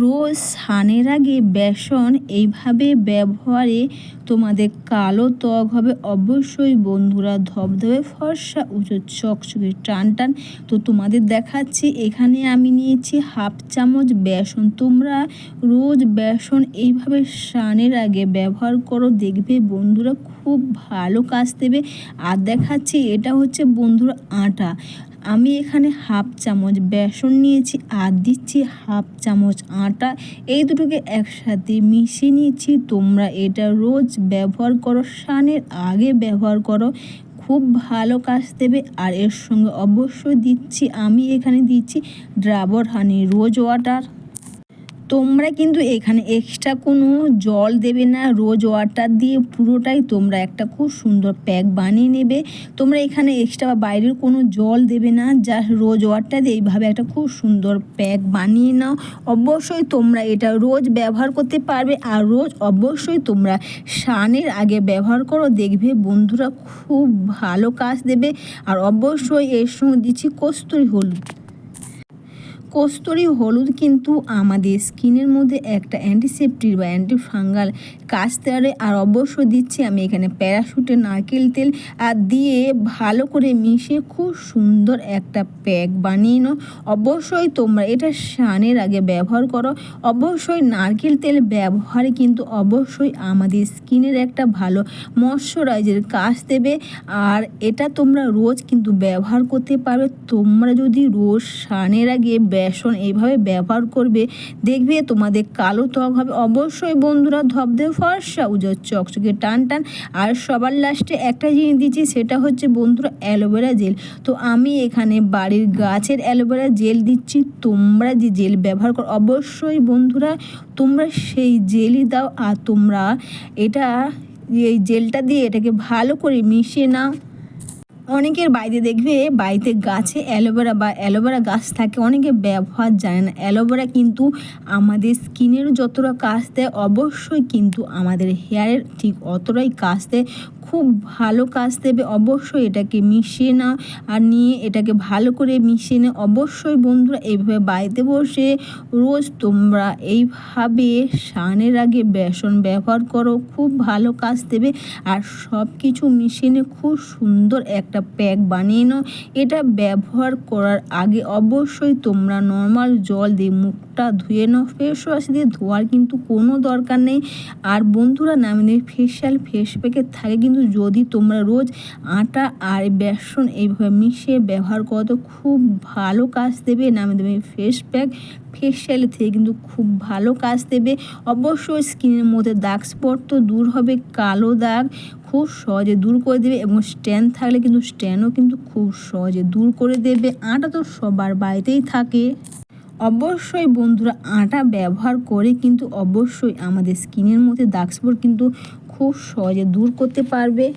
রোজ স্নানের আগে বেসন এইভাবে ব্যবহারে তোমাদের কালো ত্বক হবে। অবশ্যই বন্ধুরা ধবধবে ফর্সা, উঁচু চকচকে টান টান। তো তোমাদের দেখাচ্ছি, এখানে আমি নিয়েছি হাফ চামচ বেসন। তোমরা রোজ বেসন এইভাবে স্নানের আগে ব্যবহার করো, দেখবে বন্ধুরা খুব ভালো কাজ দেবে। আর দেখাচ্ছি, এটা হচ্ছে বন্ধুরা আটা। আমি এখানে হাফ চামচ বেসন নিয়েছি, আর দিচ্ছি হাফ চামচ আটা। এই দুটোকে একসাথে মিশিয়ে নিয়েছি তোমরা এটা রোজ ব্যবহার করো, সানের আগে ব্যবহার করো। খুব ভালো কাজ দেবে। আর এর সঙ্গে অবশ্যই দিচ্ছি, আমি এখানে দিচ্ছি ড্রাবর হানি রোজ ওয়াটার। তোমরা কিন্তু এখানে এক্সট্রা কোনো জল দেবে না রোজ ওয়াটার দিয়ে পুরোটাই তোমরা একটা খুব সুন্দর প্যাক বানিয়ে নেবে। তোমরা এখানে এক্সট্রা বা বাইরের কোনো জল দেবে না যা রোজ ওয়াটার দিয়ে এইভাবে একটা খুব সুন্দর প্যাক বানিয়ে নাও। অবশ্যই তোমরা এটা রোজ ব্যবহার করতে পারবে, আর রোজ অবশ্যই তোমরা স্নানের আগে ব্যবহার করো। দেখবে বন্ধুরা খুব ভালো কাজ দেবে, আর অবশ্যই এর সঙ্গে দিচ্ছি কস্তুরি হলুদ। কস্তুরি হলুদ কিন্তু আমাদের স্কিনের মধ্যে একটা অ্যান্টিসেপ্টিক বা অ্যান্টি ফাঙ্গাল কাজ দেওয়ারে আর অবশ্য দিচ্ছি আমি এখানে প্যারাশুটের নারকেল তেল, আর দিয়ে ভালো করে মিশিয়ে খুব সুন্দর একটা প্যাক বানিয়ে নাও। অবশ্যই তোমরা এটা স্নানের আগে ব্যবহার করো। অবশ্যই নারকেল তেল ব্যবহারে কিন্তু অবশ্যই আমাদের স্কিনের একটা ভালো ময়শ্চারাইজের কাজ দেবে। আর এটা তোমরা রোজ কিন্তু ব্যবহার করতে পারবে তোমরা যদি রোজ স্নানের আগে বেসন এইভাবে ব্যবহার করবে, দেখবে তোমাদের কালো ত্বক হবে। অবশ্যই বন্ধুরা ধবধে ফর্সা, উজোর চকচকে টান টান। আর সবার লাস্টে একটা জিনিস দিচ্ছি, সেটা হচ্ছে বন্ধুরা অ্যালোভেরা জেল। তো আমি এখানে বাড়ির গাছের অ্যালোভেরা জেল দিচ্ছি, তোমরা যে জেল ব্যবহার করো, অবশ্যই বন্ধুরা তোমরা সেই জেলই দাও। আর তোমরা এটা, এই জেলটা দিয়ে এটাকে ভালো করে মিশিয়ে নাও। অনেকের বাড়িতে দেখবে বাড়িতে গাছে অ্যালোভেরা বা অ্যালোভেরা গাছ থাকে, অনেকে ব্যবহার জানে না। অ্যালোভেরা কিন্তু আমাদের স্কিনের যতটা কাজ দেয়, অবশ্যই কিন্তু আমাদের হেয়ারের ঠিক অতটাই কাজ দেয়। খুব ভালো কাজ দেবে, অবশ্যই এটাকে মিশিয়ে না আর নিয়ে এটাকে ভালো করে মিশিয়ে নে অবশ্যই বন্ধুরা এইভাবে বাড়িতে বসে রোজ তোমরা এইভাবে সানের আগে বেসন ব্যবহার করো, খুব ভালো কাজ দেবে। আর সব কিছু মিশিয়ে খুব সুন্দর একটা প্যাক বানিয়ে নাও। এটা ব্যবহার করার আগে অবশ্যই তোমরা নর্মাল জল দিয়ে মুখটা ধুয়ে নাও ফেস ওয়াশ দিয়ে ধোয়ার কিন্তু কোনো দরকার নেই। আর বন্ধুরা নামিয়ে ফেশিয়াল ফেস প্যাকের থাকে, কিন্তু যদি তোমরা রোজ আটা আর বেসন এইভাবে মিশিয়ে ব্যবহার করো, তো খুব ভালো কাজ দেবে। নামে দেবে ফেস প্যাক ফেসিয়ালের থেকে কিন্তু খুব ভালো কাজ দেবে। অবশ্যই স্কিনের মধ্যে দাগ স্পট তো দূর হবে, কালো দাগ খুব সহজে দূর করে দেবে এবং স্ট্যান্ড থাকলে কিন্তু স্ট্যান্ডও কিন্তু খুব সহজে দূর করে দেবে। আটা তো সবার বাড়িতেই থাকে। অবশ্যই বন্ধুরা আটা ব্যবহার করে কিন্তু অবশ্যই আমাদের স্কিনের মধ্যে দাগ স্পট কিন্তু খুব সহজে দূর করতে পারবে।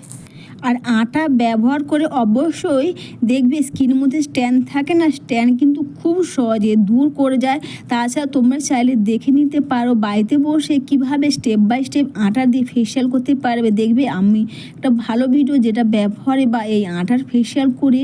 আর আটা ব্যবহার করে অবশ্যই দেখবে স্কিনের মধ্যে স্ট্যান্ড থাকে না, স্ট্যান্ড কিন্তু খুব সহজে দূর করে যায়। তাছাড়া তোমরা চাইলে দেখে নিতে পারো বাড়িতে বসে কীভাবে স্টেপ বাই স্টেপ আটা দিয়ে ফেসিয়াল করতে পারবে। দেখবে আমি একটা ভালো ভিডিও যেটা ব্যবহারে বা এই আটার ফেসিয়াল করে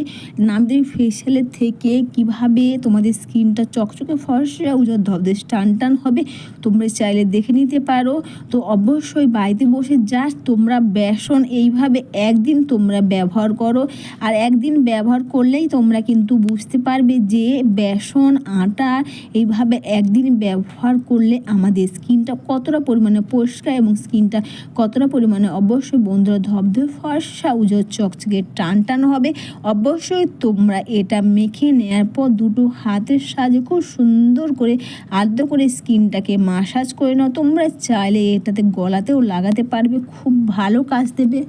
নাম দেবে ফেসিয়ালের থেকে কীভাবে তোমাদের স্কিনটা চকচকে ফর্সা উজোর ধবদের টান টান হবে, তোমরা চাইলে দেখে নিতে পারো। তো অবশ্যই বাড়িতে বসে জাস্ট তোমরা বেসন এইভাবে একদিন তোমরা ব্যবহার করো। আর একদিন ব্যবহার করলেই তোমরা কিন্তু বুঝতে পারবে যে বেসন, আটা এইভাবে একদিন ব্যবহার করলে আমাদের স্কিনটা কতটা পরিমাণে পরিষ্কার এবং স্কিনটা কতটা পরিমাণে অবশ্যই বন্ধুরা ধবধবে ফর্সা, উজোর চকচকে টান টান হবে। অবশ্যই তোমরা এটা মেখে নেওয়ার পর দুটো হাতের সাহায্যে খুব সুন্দর করে আদ্য করে স্কিনটাকে মাসাজ করে নাও। তোমরা চাইলে এটাতে গলাতেও লাগাতে পারবে, খুব ভালো কাজ দেবে।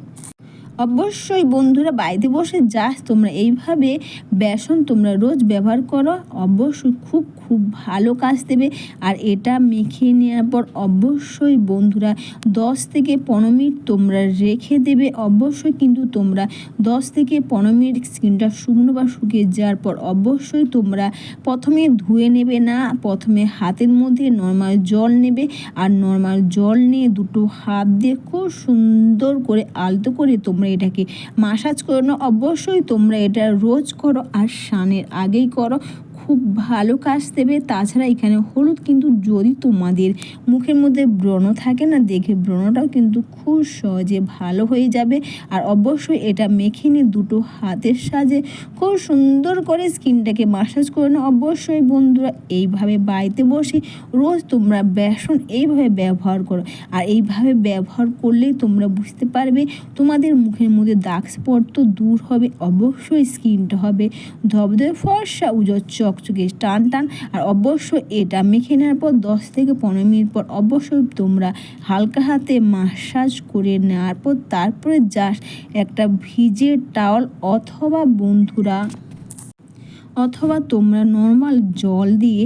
অবশ্যই বন্ধুরা বাড়িতে বসে যাস, তোমরা এইভাবে বেসন তোমরা রোজ ব্যবহার করো, অবশ্যই খুব খুব ভালো কাজ দেবে। আর এটা মেখে নেওয়ার পর অবশ্যই বন্ধুরা দশ থেকে পনেরো মিনিট তোমরা রেখে দেবে। অবশ্যই কিন্তু তোমরা দশ থেকে পনেরো মিনিট স্কিনটা শুকনো বা শুকিয়ে যাওয়ার পর অবশ্যই তোমরা প্রথমে ধুয়ে নেবে না, প্রথমে হাতের মধ্যে নর্মাল জল নেবে আর নর্মাল জল নিয়ে দুটো হাত দিয়ে খুব সুন্দর করে আলতো করে তোমরা এটাকে মাসাজ করো অবশ্যই তোমরা এটা রোজ করো আর স্নানের আগেই করো। খুব ভালো কাজ দেবে। তাছাড়া এখানে হলুদ কিন্তু যদি তোমাদের মুখের মধ্যে ব্রণ থাকে না, দেখে ব্রণটাও কিন্তু খুব সহজে ভালো হয়ে যাবে। আর অবশ্যই এটা মেখে নিয়ে দুটো হাতের সাজে খুব সুন্দর করে স্কিনটাকে মাসাজ করে নাও। অবশ্যই বন্ধুরা, এইভাবে বাড়িতে বসে রোজ তোমরা বেসন এইভাবে ব্যবহার করো। আর এইভাবে ব্যবহার করলেই তোমরা বুঝতে পারবে তোমাদের মুখের মধ্যে দাগ স্পট তো দূর হবে, অবশ্যই স্কিনটা হবে ধবধবে ফর্সা উজো চকচকে টান টান, আর অবশ্যই এটা মেখে নেওয়ার পর দশ থেকে পনেরো মিনিট পর অবশ্যই তোমরা হালকা হাতে মাসাজ করে নেওয়ার পর তারপরে জাস্ট একটা ভিজে টাওয়াল অথবা বন্ধুরা, অথবা তোমরা নর্মাল জল দিয়ে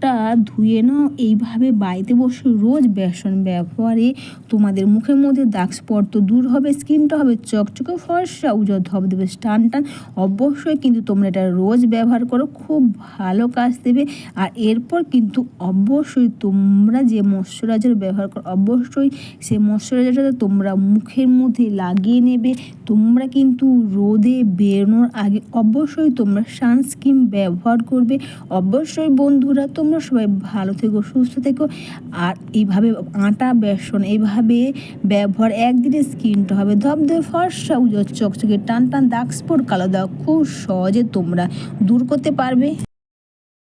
মুখটা ধুয়ে নাও। এইভাবে বাড়িতে বসে রোজ বেসন ব্যবহারে তোমাদের মুখের মধ্যে দাগ স্পট তো দূর হবে, স্কিনটা হবে চকচকে, ফর্সা, উজ্জ্বল ধবধবে টান টান। অবশ্যই কিন্তু তোমরা এটা রোজ ব্যবহার করো, খুব ভালো কাজ দেবে। আর এরপর কিন্তু অবশ্যই তোমরা যে ময়শ্চারাইজার ব্যবহার করো, অবশ্যই সে ময়শ্চারাইজারটা তোমরা মুখের মধ্যে লাগিয়ে নেবে। তোমরা কিন্তু রোদে বেরোনোর আগে অবশ্যই তোমরা সানস্ক্রিন ব্যবহার করবে। অবশ্যই বন্ধুরা, তোমরা সবাই ভালো থেকো, সুস্থ থেকো। আর এইভাবে আটা, বেসন এইভাবে ব্যবহার, একদিনে স্কিনটা হবে ধবধবে, ফর্সা উজ্জ্বল চকচকে, টান টান, দাগ স্পট কালো দাগ, খুব সহজে তোমরা দূর করতে পারবে।